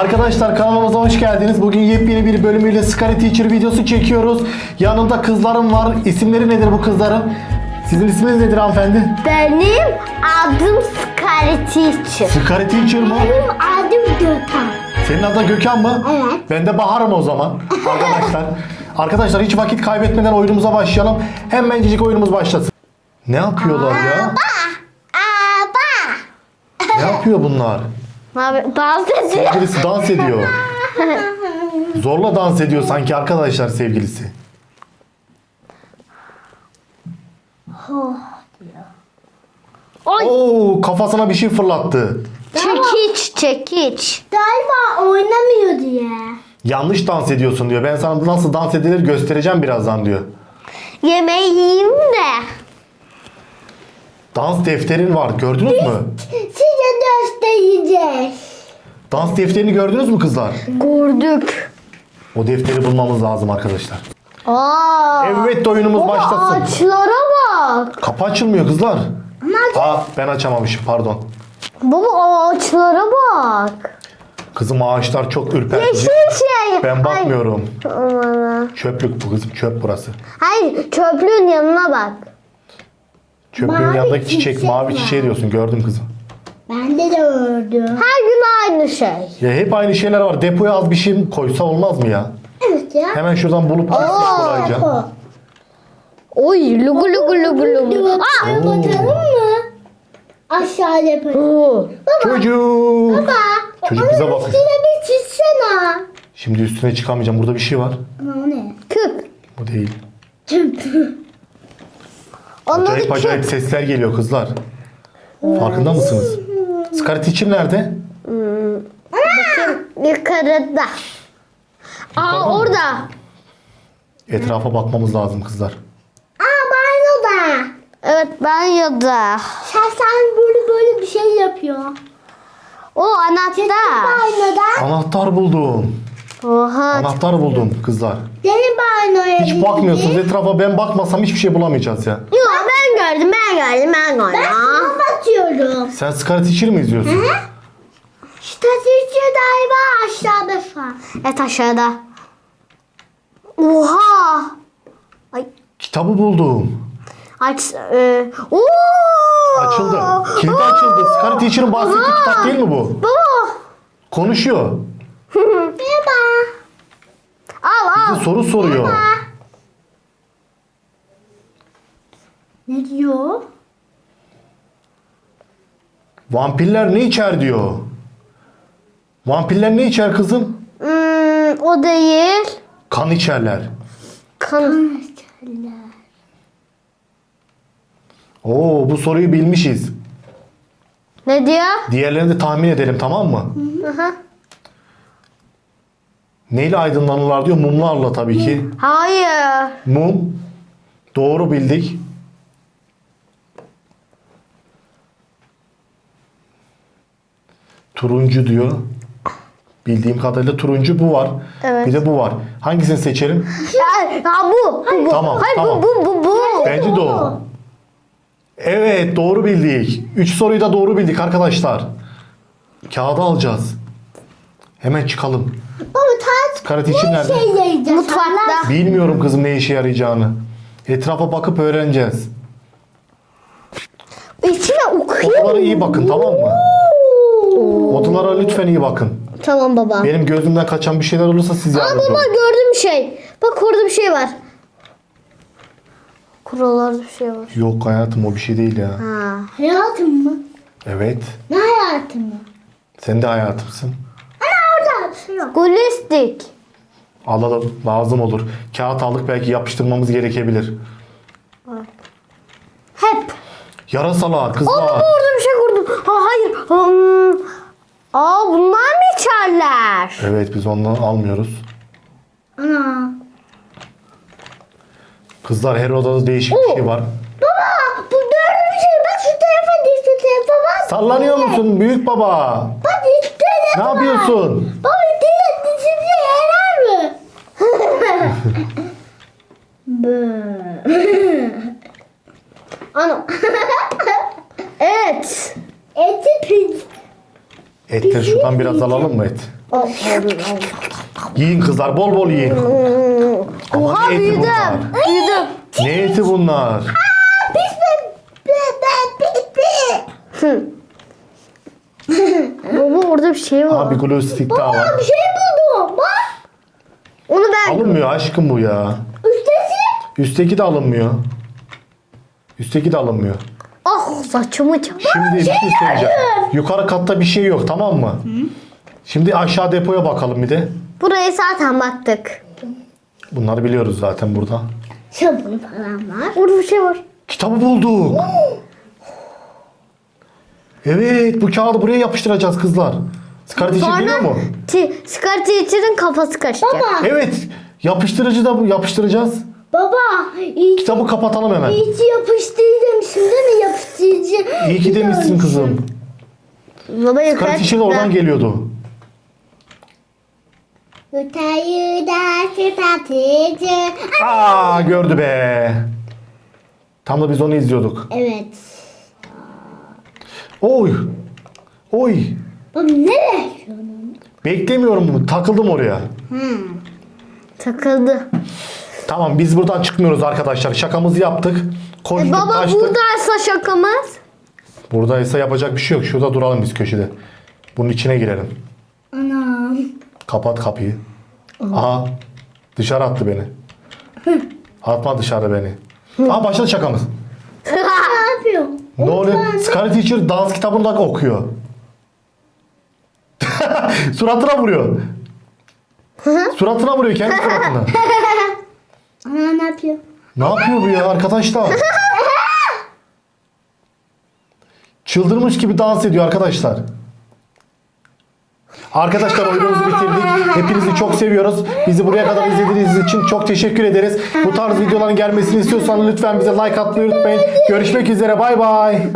Arkadaşlar kanalımıza hoş geldiniz. Bugün yepyeni bir bölümüyle Scary Teacher videosu çekiyoruz. Yanımda kızlarım var. İsimleri nedir bu kızların? Sizin isminiz nedir hanımefendi? Benim adım Scary Teacher. Scary Teacher mı? Benim adım Gökhan. Senin adın Gökhan mı? Evet. Ben de Bahar'ım o zaman. Arkadaşlar. Arkadaşlar hiç vakit kaybetmeden oyunumuza başlayalım. Hemencik oyunumuz başlasın. Ne yapıyorlar ya? Aba. Ne yapıyor bunlar? Abi dans ediyor. Sevgilisi dans ediyor. Zorla dans ediyor sanki arkadaşlar sevgilisi. Oy. Oo kafasına bir şey fırlattı. Çekiç çekiç. Galiba oynamıyor diye. Yanlış dans ediyorsun diyor. Ben sana nasıl dans edilir göstereceğim birazdan diyor. Yemeği yiyeyim de. Dans defterin var. Gördünüz mü? Göstereceğiz. Dans defterini gördünüz mü kızlar? Gördük. O defteri bulmamız lazım arkadaşlar. Aa. Evet oyunumuz başlasın. Ağaçlara bak. Kapı açılmıyor kızlar. Aa ben açamamışım pardon. Baba ağaçlara bak. Kızım ağaçlar çok ürpertici. Yeşil şey. Ben bakmıyorum. Ay. Çöplük bu kızım çöp burası. Hayır çöplüğün yanına bak. Çöplüğün Mavi yanındaki çiçek çiçek mavi çiçeği diyorsun gördüm kızım. Bende de gördüm. Her gün aynı şey. Ya hep aynı şeyler var. Depoya az bir şey koysa olmaz mı ya? Evet ya. Hemen şuradan bulup gitsek kolayca. Oy lugu lugu lugu lugu. Aa! bakalım mı? Aşağı yapalım. Çocuk. Çocuk bize bakıyor. bir çizsene. Şimdi üstüne çıkamayacağım. Burada bir şey var. O ne? Küp. Bu değil. Onun adı Acayip küp. acayip sesler geliyor kızlar. Farkında mısınız? Scarlet Teacher nerede? Yukarıda. Aa orada. Etrafa bakmamız lazım kızlar. Aa banyoda. Evet banyoda. Şahsen böyle böyle bir şey yapıyor. O anahtar. Banyoda. Anahtar buldum. Oha. Anahtar buldum kızlar. Senin banyoya Hiç bakmıyorsunuz. Etrafa ben bakmasam hiçbir şey bulamayacağız ya. Yok ben gördüm ben gördüm ben gördüm. Ben sana bakıyorum. Sen Scarlet Teacher mi izliyorsun? Statücü galiba aşağıda falan. Evet aşağıda. Oha. Ay Kitabı buldum. aç. E, oo. Açıldı. Kilidi açıldı. Scarlet Teacher'ın bahsettiği kitap değil mi bu? Baba. Konuşuyor. Merhaba. Al al. Bize soru soruyor. Ne diyor? Vampirler ne içer diyor. Vampirler ne içer kızım? Hmm, o değil. Kan içerler. Kan. Oo bu soruyu bilmişiz. Ne diyor? Diğerlerini de tahmin edelim tamam mı? Aha. Neyle aydınlanırlar diyor? Mumlarla tabii ki. Hayır. Mum. Doğru bildik. Turuncu diyor. Bildiğim kadarıyla turuncu bu var. Evet. Bir de bu var. Hangisini seçelim? Ya, ya bu. bu, bu. Tamam, Hayır tamam. bu bu bu bu. Bence de o. Evet doğru bildik. Üç soruyu da doğru bildik arkadaşlar. Kağıda alacağız. Hemen çıkalım. Baba tat Karate için nerede? yiyeceğiz. Mutfakta. Bilmiyorum kızım ne işe yarayacağını. Etrafa bakıp öğreneceğiz. İçine okuyor. Odalara iyi bakın tamam mı? Odalara lütfen iyi bakın. Tamam baba. Benim gözümden kaçan bir şeyler olursa siz Aa yardımcı baba olun. gördüm bir şey. Bak orada bir şey var. Kurallarda bir şey var. Yok hayatım o bir şey değil ya. Ha. Hayatım mı? Evet. Ne hayatım mı? Sen de hayatımsın. Orada bir şey yok. Gulistik. Alalım lazım olur. Kağıt aldık belki yapıştırmamız gerekebilir. Hep. Yarasalar kızlar. baba orada bir şey gördüm. Ha hayır. Hmm. Aa bunlar mı içerler? Evet biz ondan almıyoruz. Ana. Kızlar her odada değişik bir şey var. Baba bu bir şey. Bak şu tarafa değil şu tarafa bak. Sallanıyor musun büyük baba? Bak işte Ne yapıyorsun? Baba dile dişimize yarar mı? Ana. evet. Eti pis. Etleri şuradan biraz alalım mı et? Yiyin kızlar bol bol yiyin. Ama Oha ne eti büyüdüm. bunlar? Büyüdüm. Ne eti bunlar? Pis be be be. Baba orada bir şey var. Abi glue stick daha var. Bir şey buldum. Bak. Onu ben Alınmıyor aşkım bu ya. Üstesi. Üstteki de alınmıyor. Üstteki de alınmıyor. Ah saçımı çal. Şimdi bir şey söyleyeceğim. Yukarı katta bir şey yok tamam mı? Şimdi aşağı depoya bakalım bir de. Buraya zaten baktık. Bunları biliyoruz zaten burada. Sabun falan var. Orada bir şey var. Kitabı bulduk. Evet bu kağıdı buraya yapıştıracağız kızlar. Scarlet için biliyor mu? T- Scar Teacher'ın kafası kaçacak. Baba. Evet. Yapıştırıcı da bu yapıştıracağız. Baba. İyi ki, Kitabı kapatalım hemen. iyi ki yapıştırıcı demişim değil mi? Yapıştırıcı. İyi ki demişsin kızım. Baba yukarı Scarlet için oradan geliyordu. Da çıtatıcı. Aa gördü be. Tam da biz onu izliyorduk. Evet. Oy. Oy. Baba nereye? Beklemiyorum bunu. Takıldım oraya. Takıldı. Tamam biz buradan çıkmıyoruz arkadaşlar. Şakamızı yaptık. Koştuk E baba kaçtık. buradaysa şakamız. Buradaysa yapacak bir şey yok. Şurada duralım biz köşede. Bunun içine girelim. Anam. Kapat kapıyı. Aha. Dışarı attı beni. Atma dışarı beni. Aha başladı şakamız. Ne yapıyor? Ne oluyor? Scarlet Teacher dans kitabını da okuyor. Suratına vuruyor. Suratına vuruyor kendi suratına. Ana ne yapıyor? Ne yapıyor bu ya arkadaşlar? Çıldırmış gibi dans ediyor arkadaşlar. Arkadaşlar oyunumuzu bitirdik. Hepinizi çok seviyoruz. Bizi buraya kadar izlediğiniz için çok teşekkür ederiz. Bu tarz videoların gelmesini istiyorsanız lütfen bize like atmayı unutmayın. Görüşmek üzere bay bay.